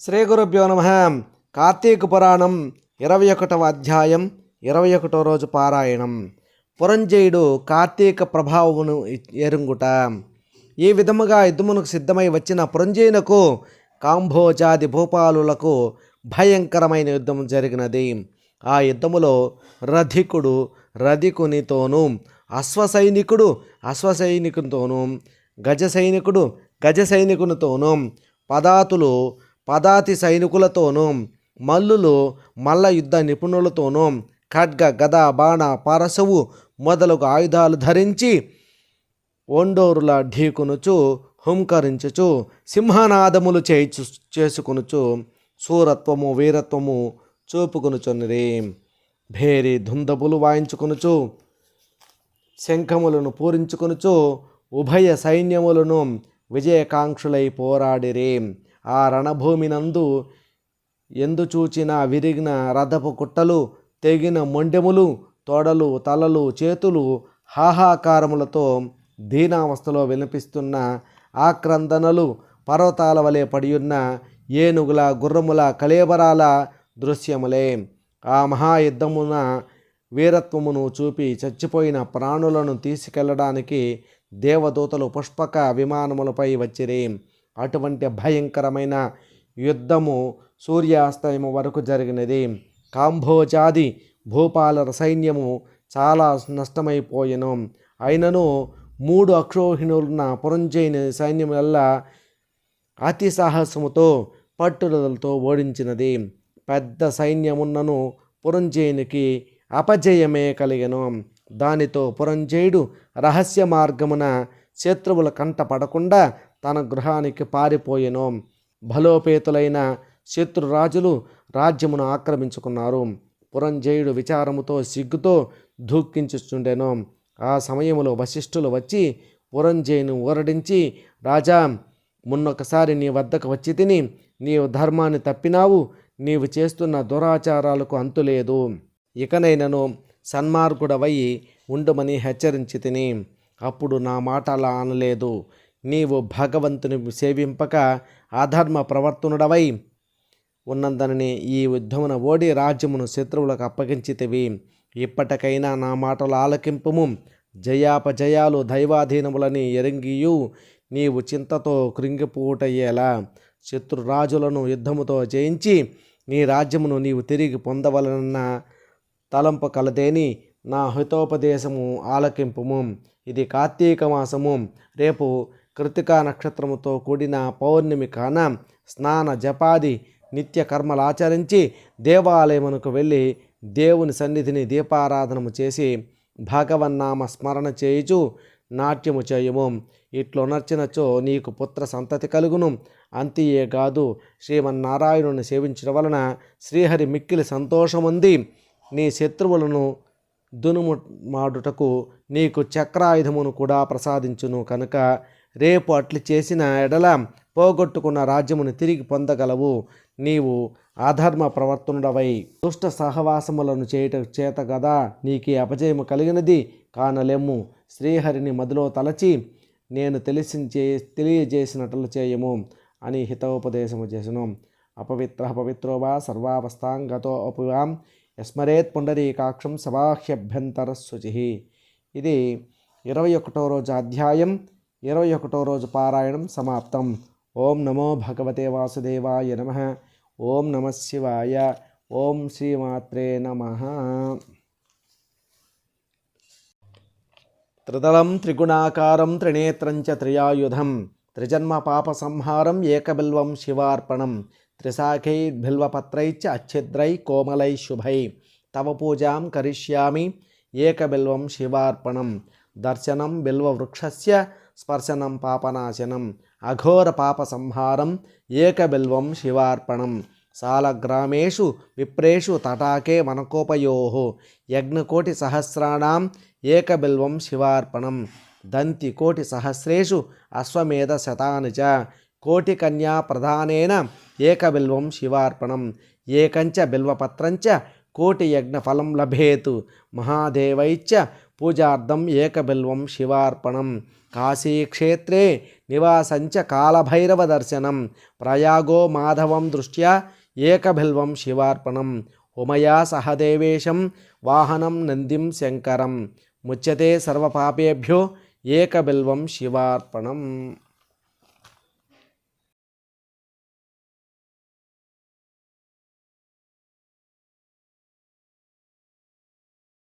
శ్రీ గురుభ్యో నమ. కార్తీక పురాణం ఇరవై ఒకటవ అధ్యాయం ఇరవై ఒకటో రోజు పారాయణం. పురంజయుడు కార్తీక ప్రభావమును ఎరుంగుట. ఈ విధముగా యుద్ధమునకు సిద్ధమై వచ్చిన పురంజయునకు కాంభోజాది భూపాలులకు భయంకరమైన యుద్ధం జరిగినది. ఆ యుద్ధములో రధికుడు రధికునితోనూ అశ్వసైనికుడు అశ్వసైనికునితోనూ గజ సైనికుడు గజ సైనికునితోనూ పదాతులు పదాతి సైనికులతోనూ మల్లులు మల్ల యుద్ధ నిపుణులతోనూ ఖడ్గ గద బాణ పరసవు మొదలగు ఆయుధాలు ధరించి ఒండోరుల ఢీకునుచు హుంకరించుచు సింహనాదములు చేయిచు చేసుకొనుచు సూరత్వము వీరత్వము చూపుకొనుచున్నది. భేరి దుందబులు వాయించుకొనుచు శంఖములను పూరించుకొనుచు ఉభయ సైన్యములను విజయకాంక్షులై పోరాడిరి. ఆ రణభూమినందు ఎందు చూచిన విరిగిన రథపు కుట్టలు తెగిన మొండెములు తోడలు తలలు చేతులు హాహాకారములతో దీనావస్థలో వినిపిస్తున్న ఆక్రందనలు పర్వతాల వలె పడియున్న ఏనుగుల గుర్రముల కళేబరాల దృశ్యములే. ఆ మహాయుద్ధమున వీరత్వమును చూపి చచ్చిపోయిన ప్రాణులను తీసుకెళ్ళడానికి దేవదూతలు పుష్పక విమానములపై వచ్చిరి. అటువంటి భయంకరమైన యుద్ధము సూర్యాస్తయము వరకు జరిగినది. కాంభోజాది భూపాల సైన్యము చాలా నష్టమైపోయెను. అయినను మూడు అక్షోహిణులున్న పురంజయుని సైన్యములల్లా అతి సాహసముతో పట్టుదలతో ఓడించినది. పెద్ద సైన్యమున్నను పురంజయునికి అపజయమే కలిగెను. దానితో పురంజయుడు రహస్య మార్గమున శత్రువుల కంట పడకుండా తన గృహానికి పారిపోయెను. బలోపేతులైన శత్రురాజులు రాజ్యమును ఆక్రమించుకున్నారు. పురంజయుడు విచారముతో సిగ్గుతో దుఃఖించుచుండెను ఆ సమయంలో వశిష్ఠులు వచ్చి పురంజయును ఊరడించి రాజా మున్నొకసారి నీ వద్దకు వచ్చి తిని నీవు ధర్మాన్ని తప్పినావు నీవు చేస్తున్న దురాచారాలకు అంతులేదు ఇకనైనను సన్మార్గుడవై ఉండుమని హెచ్చరించి తిని అప్పుడు నా మాట అలా అనలేదు. నీవు భగవంతుని సేవింపక అధర్మ ప్రవర్తనుడవై ఉన్నందనని ఈ యుద్ధమున ఓడి రాజ్యమును శత్రువులకు అప్పగించితివి. ఇప్పటికైనా నా మాటలు ఆలకింపుము. జయాపజయాలు దైవాధీనములని ఎరంగియు. నీవు చింతతో కృంగిపోటయ్యేలా శత్రురాజులను యుద్ధముతో జయించి నీ రాజ్యమును నీవు తిరిగి పొందవలనన్న తలంపు కలదేని నా హితోపదేశము ఆలకింపుము. ఇది కార్తీక మాసము. రేపు కృతికా నక్షత్రముతో కూడిన పౌర్ణమి కాన స్నాన జపాది నిత్య కర్మలు ఆచరించి దేవాలయమునకు వెళ్ళి దేవుని సన్నిధిని దీపారాధనము చేసి భగవన్నామ స్మరణ చేయుచు నాట్యము చేయము. ఇట్లు నచ్చినచో నీకు పుత్ర సంతతి కలుగును. అంతియే కాదు శ్రీమన్నారాయణుని సేవించడం వలన శ్రీహరి మిక్కిలి సంతోషముంది. నీ శత్రువులను దునుము మాడుటకు నీకు చక్రాయుధమును కూడా ప్రసాదించును కనుక రేపు అట్లు చేసిన ఎడల పోగొట్టుకున్న రాజ్యమును తిరిగి పొందగలవు. నీవు అధర్మ ప్రవర్తనుడవై దుష్ట సహవాసములను చేయుట చేత గదా నీకు అపజయము కలిగినది కానలేము. శ్రీహరిని మదిలో తలచి నేను తెలిసి తెలియజేసినట్లు చేయము అని హితోపదేశము చేసను. అపవిత్ర పవిత్రోవా సర్వావస్థాంగతో అపువాం. యస్మరేత్ పుండరీకాక్షం సబాహ్యభ్యంతర శుచి ఇది ఇరవై ఒకటో రోజు అధ్యాయం ఇరవై ఒకటో రోజు పారాయణం సమాప్తం. ఓం నమో భగవతే వాసుదేవాయ నమ. ఓం నమ శివాయ. ఓం శ్రీమాత్రే నమ. త్రిదళం త్రిగుణాకారం త్రినేత్రం చ త్రియాయుధం. త్రిజన్మ పాప సంహారం ఏకబిల్వం శివార్పణం. త్రిశాఖైర్బిల్వపత్రైశ్చ అచ్ఛిద్రై కోమలై శుభై. తవ పూజాం కరిష్యామి ఏకబిల్వం శివార్పణం. దర్శనం బిల్వవృక్షస్య స్పర్శనం పాపనాశనం. అఘోర పాప సంహారం ఏకబిల్వం శివార్పణం. సాలగ్రామేషు విప్రేషు తటాకే వనకోపయో. యజ్ఞకోటి సహస్రాణం ఏకబిల్వం శివార్పణం. దంతి కోటి సహస్రేషు అశ్వమేధ శతాని చ కోటి కన్యా ప్రధానేన ఏకబిల్వం శివార్పణం. ఏకంచ బిల్వపత్రంచ కోటి యజ్ఞఫలం లభేతు. మహాదేవైచ్చ పూజార్థం ఏకబిల్వం శివార్పణం. కాశీక్షేత్రే నివాసంచ కాలభైరవ దర్శనం ప్రయాగో మాధవం దృష్ట్యా ఏకబిల్వం శివార్పణం. ఉమయా సహదేవేశం వాహనం నందిం శంకరం. ముచ్యతే సర్వపాపేభ్యో ఏకబిల్వం శివార్పణం.